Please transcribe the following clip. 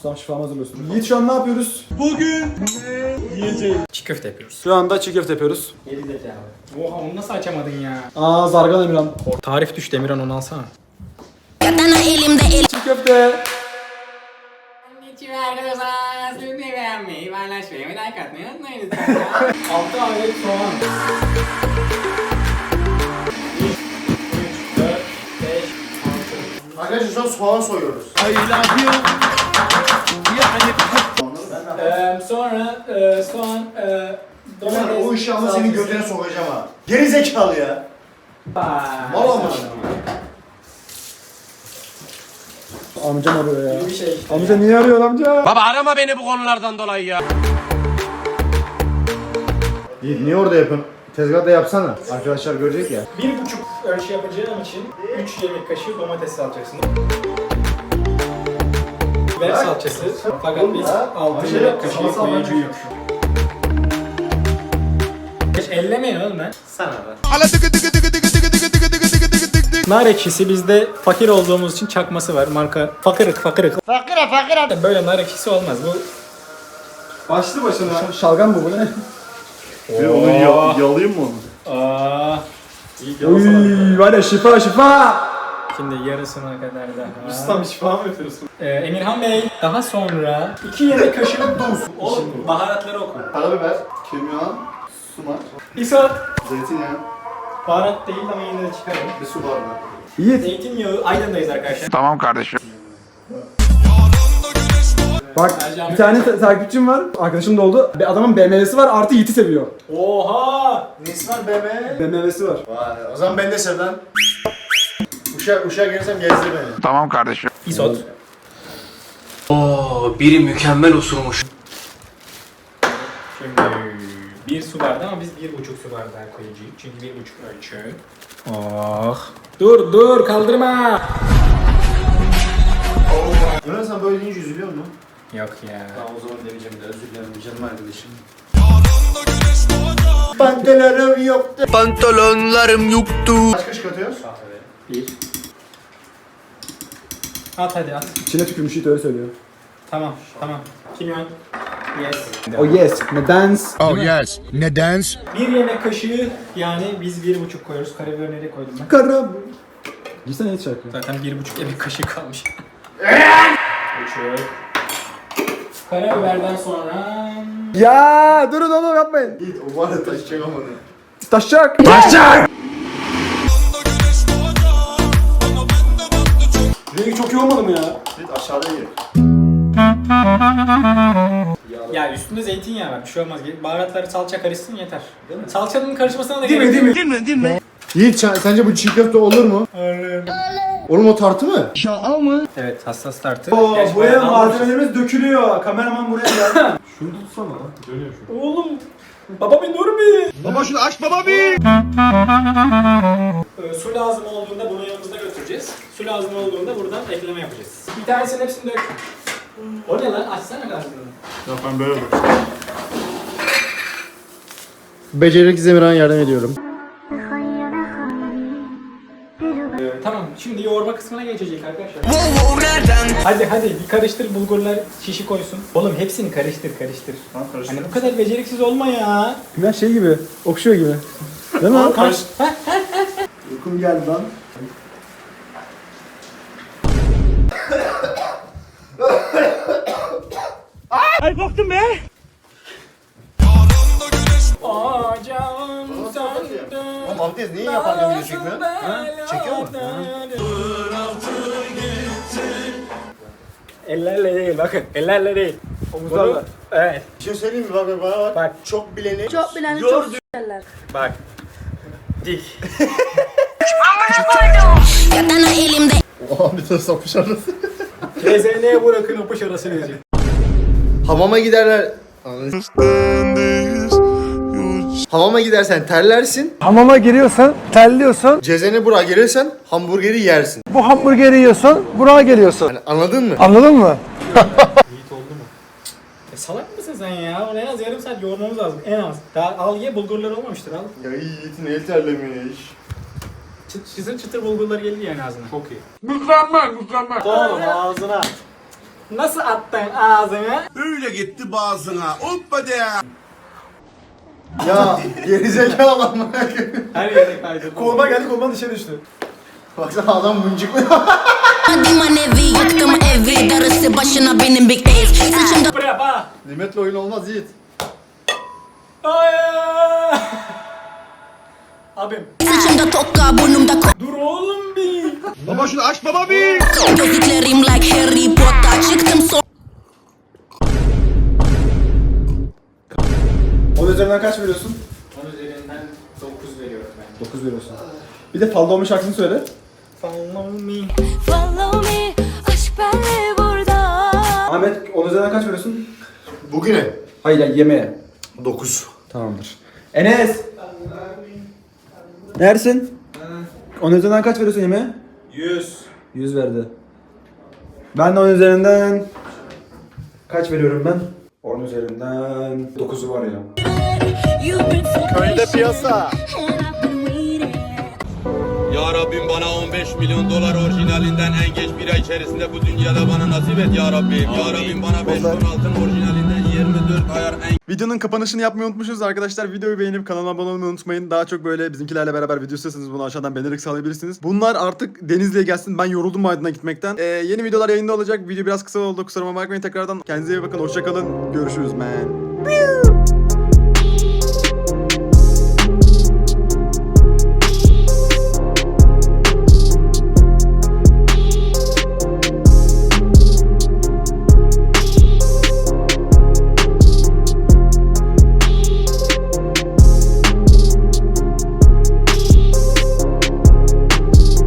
Ustam şifamı hazırlıyorsun. Yiğit şu an ne yapıyoruz? Çiğ köfte yapıyoruz. Şu anda çiğ köfte yapıyoruz. Geri zekalı. Oha onu nasıl açamadın ya? Aa Zargan Emirhan. Tarif düştü Emirhan onu alsana. Katana elimde el Çiğ köfte. Sizi beğenmeyi, paylaşmayı ve like atmayı unutmayın lütfen ya. 6 adet soğan. 1, 2, 3, 4, 5, 6. Arkadaşlar şu an soğan soyuyoruz. Ee, sonra e, soğan, e, Ulan domates, o işi ama salçası. senin götüne sokacağım ha. Geri zekalı ya. Vay. Mal olmuş. Amcam arıyor ya. Bir şey işte. Amca niye arıyor amca? Baba arama beni bu konulardan dolayı ya. Yiğit niye orada yapın? Tezgahta yapsana. Arkadaşlar görecek ya. Bir buçuk ölçü yapacağım için 3 yemek kaşığı domates salçasını. Biber salçası. Fakat biz 6 Şey yemek kaşığı koyucuyuz. Hiç ellemeyin oğlum ben. Sana da. Nar ekşisi bizde fakir olduğumuz için çakması var. Marka fakırık fakırık. Fakire fakire. Böyle nar ekşisi olmaz. Bu Başlı başına. Şalgam bu bu ne? onu yalayayım mı onu? Aa, Uy var ya şifa şifa. Şimdi yarısına kadar daha. Ustam şifa mı yapıyorsun? Ee, Emirhan Bey daha sonra 2 yemek kaşığı tuz. Oğlum baharatları oku. Karabiber, kimyon, sumak, İsa zeytinyağı, baharat değil ama yine de çıkarım. bir su bardağı. Yiğit Zeytinyağı Aydın'dayız arkadaşlar. Tamam kardeşim. bak bir tane ta- takipçim var. Arkadaşım da oldu. Bir adamın BMW'si var artı Yiğit'i seviyor. Oha! Nesi var bebe? BMW'si var. Vay, o zaman ben de sev lan. Uşak, uşağa gelirsem gezdir beni. Tamam kardeşim. İsot. Oo, biri mükemmel osurmuş. Şimdi bir su bardağı ama biz bir buçuk su bardağı koyacağız. Çünkü bir buçuk ölçü. Oh. Dur dur kaldırma. Ömer sen böyle deyince üzülüyor musun? Yok ya. Tamam o zaman demeyeceğim de özür dilerim canım arkadaşım. Pantolonum yoktu. Pantolonlarım yoktu. Kaç kaşık atıyoruz? Bir. At hadi at. İçine tükürmüş Yiğit öyle söylüyor. Tamam tamam. Kimyon. Yes. Oh yes. Ne dance. Oh yes. Neden? Bir yemek kaşığı yani biz bir buçuk koyuyoruz. Karabiber nereye koydum ben? Kara. Girsene Yiğit şarkı. Zaten bir buçuk yemek kaşığı kalmış. Buçuk. Karabiberden sonra... Ya durun oğlum yapmayın. Yiğit o var ya taşıyacak ama ne? Taşacak. Taşacak. Rengi çok iyi olmadı mı ya? Yiğit aşağıda ye. Ya üstünde zeytinyağı var. Bir şey olmaz. Baharatları salça karışsın yeter. Değil mi? Salçanın karışmasına da gerek yok. Değil mi? Yiğit sen- sence bu çiğ köfte olur mu? Oğlum o tartı mı? Evet hassas tartı. Oo, Gerçi buraya bayağı malzemelerimiz dökülüyor. Kameraman buraya gel. Şunu tutsana lan. Dönüyor şu. Oğlum baba bir dur bir. Baba şunu aç baba bir. Ee, su lazım olduğunda bunu yanımızda götüreceğiz. Su lazım olduğunda buradan ekleme yapacağız. Bir tanesinin hepsini dök. O ne lan? Açsana gazını. Yok ben böyle dur. Beceriksiz Emirhan'a yardım ediyorum. Tamam şimdi yoğurma kısmına geçecek arkadaşlar. Hadi hadi bir karıştır bulgurlar şişi koysun. Oğlum hepsini karıştır karıştır. Hani bu kadar beceriksiz olma ya. Ya şey gibi. Okşuyor gibi. Değil mi? Karış. Uykum geldi lan. Ocağım söndü. Oğlum Abdest niye yaparken video çekmiyor? Ha? Çekiyor mu? Ellerle değil bakın ellerle değil. Omuzlarla. Evet Bir şey söyleyeyim mi? Bak bak bana bak. Bak. Çok bileni. Çok bileni çok s**erler. bak. Dik. katana elimde Oha bir tane sapış arası. KZN'ye bırakın apış arasını yazıyor. Hamama giderler. Hamama gidersen terlersin. Hamama giriyorsan terliyorsun. Cezene buraya gelirsen hamburgeri yersin. Bu hamburgeri yiyorsun. Buraya geliyorsun. Hani anladın mı? Anladın mı? E, salak mısın sen ya? Onu en az yarım saat yoğurmamız lazım. En az. Daha al ye bulgurlar olmamıştır al. Ya iyi Yiğit'in el terlemiyor ya iş. Çıt, çıtır çıtır bulgurlar geldi yani ağzına. Çok iyi. Oğlum ağzına. Nasıl attın ağzını? Öyle gitti bazına. Hoppa de. Ya gerizekalı ama. Her yere kaydı. Koluma geldi koluma dışarı düştü. Baksana adam mıncıklıyor. Diman evi yıktım evi Darısı başına benim big days Saçımda Buraya bak. Nimetle oyun olmaz Yiğit. Ay. Abim. Saçımda tokka burnumda Dur oğlum bir. Baba şunu aç baba bir. Like üzerinden kaç veriyorsun? Onun üzerinden 9 veriyorum ben. 9 veriyorsun. Bir de Falda olmuş şarkısını söyle. Follow me. Follow me, aşk benle burada. Ahmet onun üzerinden kaç veriyorsun? Bugüne. Hayır ya yemeğe. 9. Tamamdır. Enes! Neredesin? Onun üzerinden kaç veriyorsun yemeğe? 100. 100 verdi. Ben de onun üzerinden kaç veriyorum ben? Onun üzerinden 9'u var ya. Köyde piyasa. Ya Rabbim bana 15 milyon dolar orijinalinden en geç bir ay içerisinde bu dünyada bana nasip et ya Rabbim. Ya Rabbim bana 5 ton altın orijinalinden 24 ayar en Videonun kapanışını yapmayı unutmuşuz arkadaşlar. Videoyu beğenip kanalıma abone olmayı unutmayın. Daha çok böyle bizimkilerle beraber video istiyorsanız bunu aşağıdan beğenerek sağlayabilirsiniz. Bunlar artık Denizli'ye gelsin. Ben yoruldum Aydın'a gitmekten. Ee, yeni videolar yayında olacak. Video biraz kısa oldu. Kusuruma bakmayın tekrardan. Kendinize iyi bakın. Hoşçakalın. Görüşürüz man.